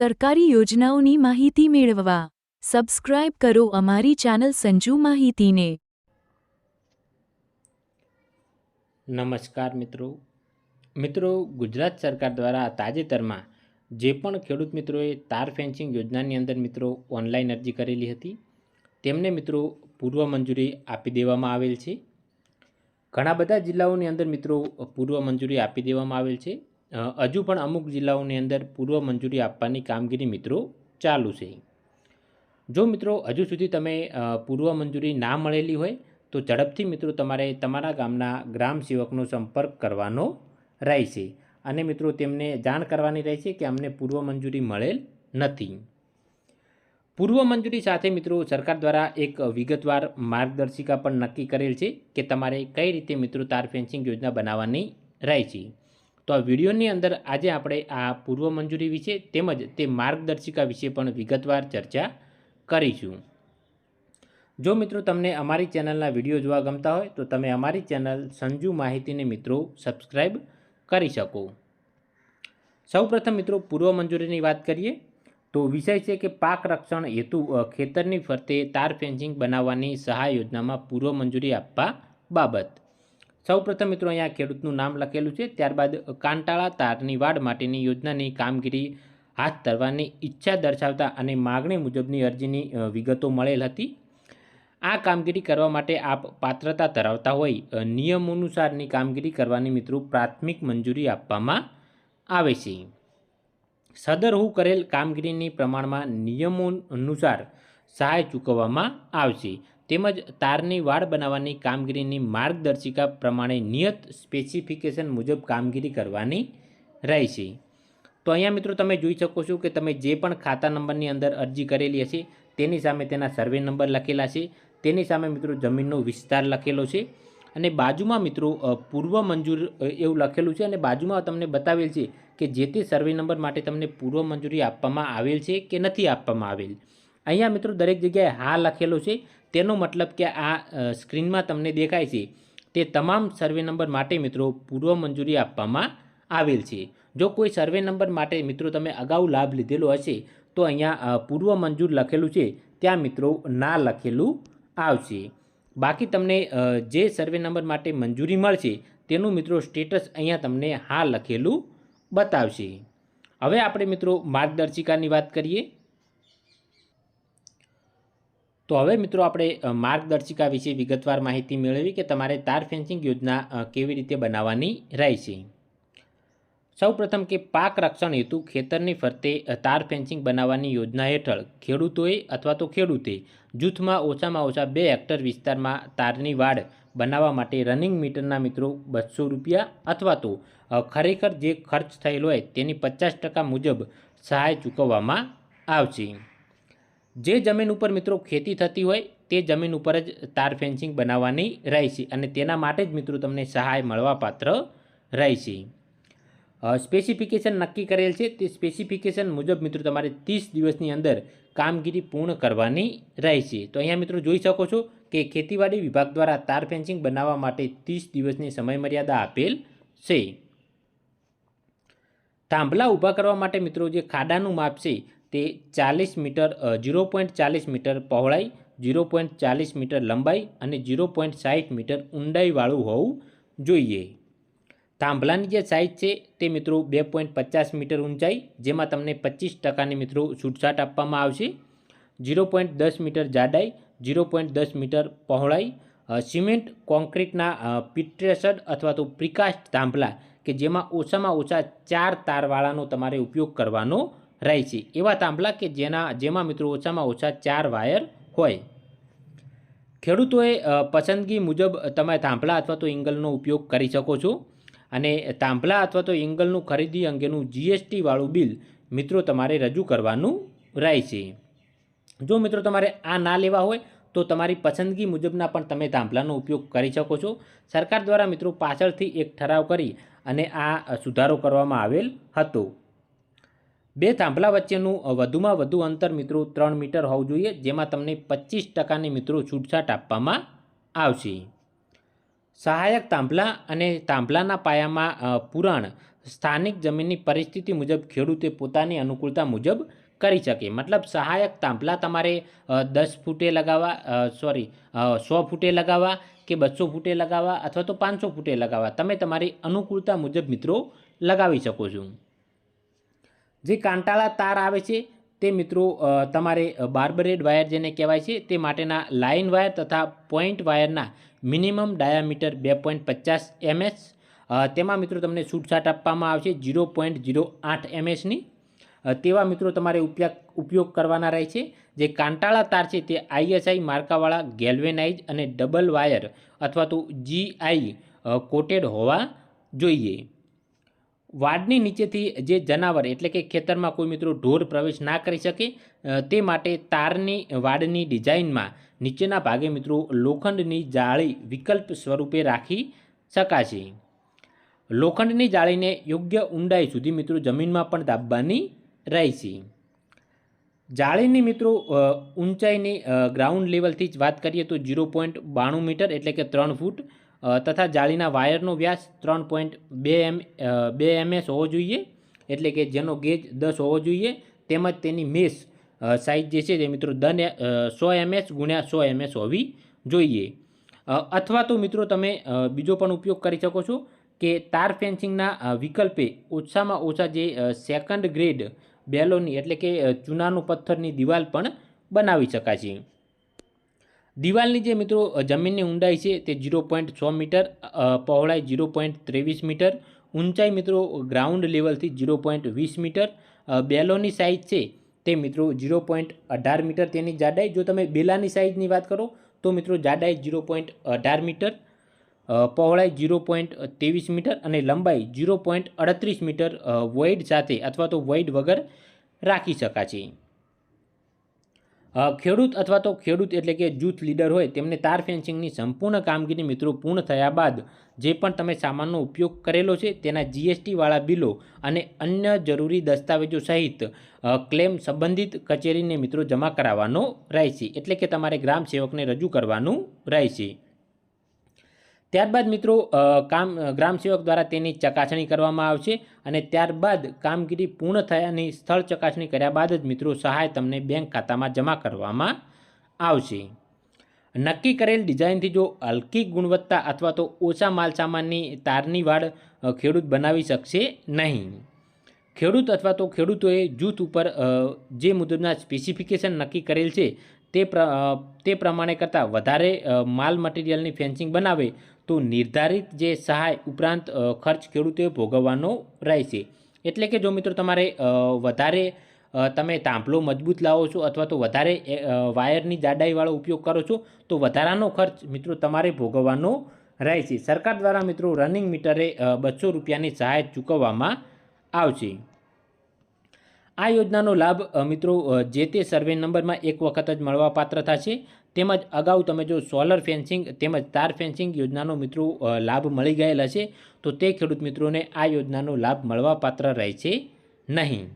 સરકારી યોજનાઓની માહિતી મેળવવા. સબસ્ક્રાઇબ કરો અમારી ચેનલ સંજુ માહિતીને. નમસ્કાર મિત્રો. મિત્રો, ગુજરાત સરકાર દ્વારા તાજેતરમાં જે પણ ખેડૂત મિત્રોએ તાર ફેન્સિંગ યોજનાની અંદર મિત્રો ઓનલાઈન અરજી કરેલી હતી, તેમને મિત્રો પૂર્વ મંજૂરી આપી દેવામાં આવેલ છે. ઘણા બધા જિલ્લાઓની અંદર મિત્રો પૂર્વ મંજૂરી આપી દેવામાં આવેલ છે. હજુ પણ અમુક જિલ્લાઓની અંદર પૂર્વ મંજૂરી આપવાની કામગીરી મિત્રો ચાલુ છે. જો મિત્રો હજુ સુધી તમે પૂર્વ મંજૂરી ના મળેલી હોય, તો ઝડપથી મિત્રો તમારે તમારા ગામના ગ્રામ સેવકનો સંપર્ક કરવાનો રહેશે. અને મિત્રો તેમને જાણ કરવાની રહેશે કે અમને પૂર્વ મંજૂરી મળેલ નથી. પૂર્વ મંજૂરી સાથે મિત્રો સરકાર દ્વારા એક વિગતવાર માર્ગદર્શિકા પણ નક્કી કરેલ છે કે તમારે કઈ રીતે મિત્રો તાર ફેન્સિંગ યોજના બનાવવાની રહેશે. તો આ વિડીયોની અંદર આજે આપણે આ પૂર્વ મંજૂરી વિશે તેમજ તે માર્ગદર્શિકા વિશે પણ વિગતવાર ચર્ચા કરીશું. જો મિત્રો તમને અમારી ચેનલના વીડિયો જોવા ગમતા હોય, તો તમે અમારી ચેનલ સંજુ માહિતીને મિત્રો સબસ્ક્રાઈબ કરી શકો. સૌપ્રથમ મિત્રો, પૂર્વ મંજૂરીની વાત કરીએ, તો વિષય છે કે પાક રક્ષણ હેતુ ખેતરની ફરતે તાર ફેન્સિંગ બનાવવાની સહાય યોજનામાં પૂર્વ મંજૂરી આપવા બાબત. સૌપ્રથમ મિત્રો અહીંયા ખેડૂતનું નામ લખેલું છે. ત્યારબાદ કાંટાળા તારની વાડ માટેની યોજનાની કામગીરી હાથ ધરવાની ઈચ્છા દર્શાવતા અને માગણી મુજબની અરજીની વિગતો મળેલ હતી. આ કામગીરી કરવા માટે આપ પાત્રતા ધરાવતા હોય નિયમ અનુસારની કામગીરી કરવાની મિત્રો પ્રાથમિક મંજૂરી આપવામાં આવે છે. સદર હું કરેલ કામગીરીની પ્રમાણમાં નિયમો અનુસાર સહાય ચૂકવવામાં આવશે. તેમજ તારની વાડ બનાવવાની કામગીરીની માર્ગદર્શિકા પ્રમાણે નિયત સ્પેસિફિકેશન મુજબ કામગીરી કરવાની રહેશે તો અહીંયા મિત્રો તમે જોઈ શકો છો કે તમે જે પણ ખાતા નંબરની અંદર અરજી કરેલી હશે, તેની સામે તેના સર્વે નંબર લખેલા છે. તેની સામે મિત્રો જમીનનો વિસ્તાર લખેલો છે. અને બાજુમાં મિત્રો પૂર્વ મંજૂર એવું લખેલું છે અને બાજુમાં તમને બતાવેલ છે કે જે તે સર્વે નંબર માટે તમને પૂર્વ મંજૂરી આપવામાં આવેલ છે કે નથી આપવામાં આવેલ. અહીંયા મિત્રો દરેક જગ્યાએ હા લખેલો છે. તેનો મતલબ કે આ સ્ક્રીનમાં તમને દેખાય છે તે તમામ સર્વે નંબર માટે મિત્રો પૂર્વ મંજૂરી આપવામાં આવેલ છે. જો કોઈ સર્વે નંબર માટે મિત્રો તમે અગાઉ લાભ લીધેલો હશે, તો અહીંયા પૂર્વ મંજૂર લખેલું છે, ત્યાં મિત્રો ના લખેલું આવશે. બાકી તમને જે સર્વે નંબર માટે મંજૂરી મળશે, તેનું મિત્રો સ્ટેટસ અહીંયા તમને હા લખેલું બતાવશે. હવે આપણે મિત્રો માર્ગદર્શિકાની વાત કરીએ. તો હવે મિત્રો આપણે માર્ગદર્શિકા વિશે વિગતવાર માહિતી મેળવી કે તમારે તાર ફેન્સિંગ યોજના કેવી રીતે બનાવવાની રહેશે. સૌપ્રથમ કે પાક રક્ષણ હેતુ, ખેતરની ફરતે તાર ફેન્સિંગ બનાવવાની યોજના હેઠળ ખેડૂતોએ અથવા તો ખેડૂતે જૂથમાં ઓછામાં ઓછા બે હેક્ટર વિસ્તારમાં તારની વાડ બનાવવા માટે રનિંગ મીટરના મિત્રો બસો રૂપિયા અથવા તો ખરેખર જે ખર્ચ થયેલો હોય તેની પચાસ ટકા મુજબ સહાય ચૂકવવામાં આવશે. જે જમીન ઉપર મિત્રો ખેતી થતી હોય, તે જમીન ઉપર જ તાર ફેન્સિંગ બનાવવાની રહેશે અને તેના માટે જ મિત્રો તમને સહાય મળવાપાત્ર રહેશે. સ્પેસિફિકેશન નક્કી કરેલ છે, તે સ્પેસિફિકેશન મુજબ મિત્રો તમારે ત્રીસ દિવસની અંદર કામગીરી પૂર્ણ કરવાની રહેશે. તો અહીંયા મિત્રો જોઈ શકો છો કે ખેતીવાડી વિભાગ દ્વારા તાર ફેન્સિંગ બનાવવા માટે ત્રીસ દિવસની સમયમર્યાદા આપેલ છે. થાંભલા ઊભા કરવા માટે મિત્રો જે ખાડાનું માપ છે તે ચાલીસ મીટર ઝીરો પોઈન્ટ ચાલીસ મીટર પહોળાઈ ઝીરો પોઈન્ટ ચાલીસ મીટર લંબાઈ અને ઝીરો પોઈન્ટ સાઠ મીટર ઊંડાઈવાળું હોવું જોઈએ. થાંભલાની જે સાઇઝ છે તે મિત્રો બે પોઈન્ટ પચાસ મીટર ઊંચાઈ, જેમાં તમને પચીસ ટકાની મિત્રો છૂટછાટ આપવામાં આવશે. ઝીરો પોઈન્ટ દસ મીટર જાડાઈ ઝીરો પોઈન્ટ દસ મીટર પહોળાઈ સિમેન્ટ કોન્ક્રીટના પિટ્રેસડ અથવા તો પ્રિકાસ્ટ થાંભલા કે જેમાં ઓછામાં ઓછા ચાર તારવાળાનો તમારે ઉપયોગ કરવાનો રહેશે એવા થાંભલા કે જેના, જેમાં મિત્રો ઓછામાં ઓછા ચાર વાયર હોય. ખેડૂતોએ પસંદગી મુજબ તમે થાંભલા અથવા તો એંગલનો ઉપયોગ કરી શકો છો. અને તાંભલા અથવા તો એંગલનું ખરીદી અંગેનું જીએસટીવાળું બિલ મિત્રો તમારે રજૂ કરવાનું રહેશે જો મિત્રો તમારે આ ના લેવા હોય, તો તમારી પસંદગી મુજબના પણ તમે તાંભલાનો ઉપયોગ કરી શકો છો. સરકાર દ્વારા મિત્રો પાછળથી એક ઠરાવ કરી અને આ સુધારો કરવામાં આવેલ હતો. બે થાંભલા વચ્ચેનું વધુમાં વધુ અંતર મિત્રો ત્રણ મીટર હોવું જોઈએ, જેમાં તમને પચીસ ટકાની મિત્રો છૂટછાટ આપવામાં આવશે. સહાયક તાંભલા અને તાંભલાના પાયામાં પુરાણ સ્થાનિક જમીનની પરિસ્થિતિ મુજબ ખેડૂતે પોતાની અનુકૂળતા મુજબ કરી શકે. મતલબ સહાયક તાંભલા તમારે દસ ફૂટે લગાવવા સોરી સો ફૂટે લગાવવા કે બસો ફૂટે લગાવવા અથવા તો પાંચસો ફૂટે લગાવવા. તમે તમારી અનુકૂળતા મુજબ મિત્રો લગાવી શકો છો. જે કાંટાળા તાર આવે છે, તે મિત્રો તમારે બાર્બરેડ વાયર જેને કહેવાય છે, તે માટેના લાઇન વાયર તથા પોઈન્ટ વાયરના મિનિમમ ડાયામીટર બે પોઈન્ટ પચાસ એમએસ તેમાં મિત્રો તમને છૂટછાટ આપવામાં આવશે ઝીરો પોઈન્ટ જીરો આઠ એમએસની તેવા મિત્રો તમારે ઉપયોગ ઉપયોગ કરવાના રહે છે જે કાંટાળા તાર છે, તે આઈએસઆઈ માર્કાવાળા ગેલ્વેનાઇઝ અને ડબલ વાયર અથવા તો જીઆઈ કોટેડ હોવા જોઈએ. વાડની નીચેથી જે જનાવર, એટલે કે ખેતરમાં કોઈ મિત્રો ઢોર પ્રવેશ ના કરી શકે તે માટે તારની વાડની ડિઝાઇનમાં નીચેના ભાગે મિત્રો લોખંડની જાળી વિકલ્પ સ્વરૂપે રાખી શકાશે. લોખંડની જાળીને યોગ્ય ઊંડાઈ સુધી મિત્રો જમીનમાં પણ દાબવાની રહેશે. જાળીની મિત્રો ઊંચાઈની ગ્રાઉન્ડ લેવલથી જ વાત કરીએ તો જીરો પોઈન્ટ બાણું મીટર એટલે કે ત્રણ ફૂટ તથા જાળીના વાયરનો વ્યાસ ત્રણ પોઈન્ટ બે એમ બે એમએસ હોવો જોઈએ, એટલે કે જેનો ગેજ દસ હોવો જોઈએ, તેમજ તેની મેસ સાઇઝ જે છે તે મિત્રો દન સો એમએસ ગુણ્યા સો એમએસ હોવી જોઈએ. અથવા તો મિત્રો તમે બીજો પણ ઉપયોગ કરી શકો છો કે તાર ફેન્સિંગના વિકલ્પે ઓછામાં ઓછા જે સેકન્ડ ગ્રેડ બેલોની એટલે કે ચૂનાનું પથ્થરની દિવાલ પણ બનાવી શકાશે દિવાલની જે મિત્રો જમીનની ઊંડાઈ છે તે જીરો પોઈન્ટ છ મીટર પહોળાઈ ઝીરો પોઈન્ટ ત્રેવીસ મીટર, ઊંચાઈ મિત્રો ગ્રાઉન્ડ લેવલથી ઝીરો પોઈન્ટ વીસ મીટર બેલોની સાઇઝ છે તે મિત્રો ઝીરો પોઈન્ટ અઢાર મીટર તેની જાડાઈ. જો તમે બેલાની સાઇઝની વાત કરો, તો મિત્રો જાડાઈ ઝીરો પોઈન્ટ અઢાર મીટર પહોળાઈ જીરો પોઈન્ટ ત્રેવીસ મીટર અને લંબાઈ ઝીરો પોઈન્ટ અડત્રીસ મીટર વોઇડ સાથે અથવા તો વોઇડ વગર રાખી શકાશે ખેડૂત અથવા તો ખેડૂત એટલે કે જૂથ લીડર હોય, તેમને તાર ફેન્સિંગની સંપૂર્ણ કામગીરી મિત્રો પૂર્ણ થયા બાદ જે પણ તમે સામાનનો ઉપયોગ કરેલો છે, તેના જીએસટીવાળા બિલો અને અન્ય જરૂરી દસ્તાવેજો સહિત ક્લેમ સંબંધિત કચેરીને મિત્રો જમા કરાવવાનો રહેશે. એટલે કે તમારે ગ્રામ સેવકને રજૂ કરવાનું રહેશે. ત્યારબાદ મિત્રો કામ ગ્રામ સેવક દ્વારા તેની ચકાસણી કરવામાં આવશે અને ત્યારબાદ કામગીરી પૂર્ણ થયાની સ્થળ ચકાસણી કર્યા બાદ જ મિત્રો સહાય તમને બેંક ખાતામાં જમા કરવામાં આવશે. નક્કી કરેલ ડિઝાઇનથી જો હલકી ગુણવત્તા અથવા તો ઓછા માલસામાનની તારની વાડ ખેડૂત બનાવી શકશે નહીં. ખેડૂત અથવા તો ખેડૂતોએ જૂથ ઉપર જે મુજબના સ્પેસિફિકેશન નક્કી કરેલ છે તે તે પ્રમાણે કરતાં વધારે માલ મટીરિયલની ફેન્સિંગ બનાવે તો નિર્ધારિત જે સહાય ઉપરાંત ખર્ચ ખેડૂતોએ ભોગવવાનો રહેશે. એટલે કે જો મિત્રો તમારે વધારે તમે તાંભલો મજબૂત લાવો છો અથવા તો વધારે વાયરની જાડાઈવાળો ઉપયોગ કરો છો, તો વધારાનો ખર્ચ મિત્રો તમારે ભોગવવાનો રહેશે. સરકાર દ્વારા મિત્રો રનિંગ મીટરે બસો રૂપિયાની સહાય ચૂકવવામાં આવશે. આ યોજનાનો લાભ મિત્રો જે તે સર્વે નંબરમાં એક વખત જ મળવાપાત્ર થશે. તેમજ અગાઉ તમે જો સોલર ફેન્સિંગ તેમજ તાર ફેન્સિંગ યોજનાનો મિત્રો લાભ મળી ગયેલ હશે તો તે ખેડૂત મિત્રોને આ યોજનાનો લાભ મળવાપાત્ર રહેશે નહીં.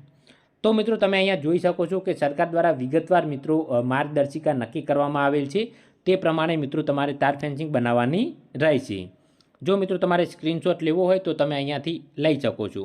તો મિત્રો તમે અહીંયા જોઈ શકો છો કે સરકાર દ્વારા વિગતવાર મિત્રો માર્ગદર્શિકા નક્કી કરવામાં આવેલ છે. તે પ્રમાણે મિત્રો તમારે તાર ફેન્સિંગ બનાવવાની રહેશે. જો મિત્રો તમારે સ્ક્રીનશોટ લેવો હોય તો તમે અહીંયાથી લઈ શકો છો.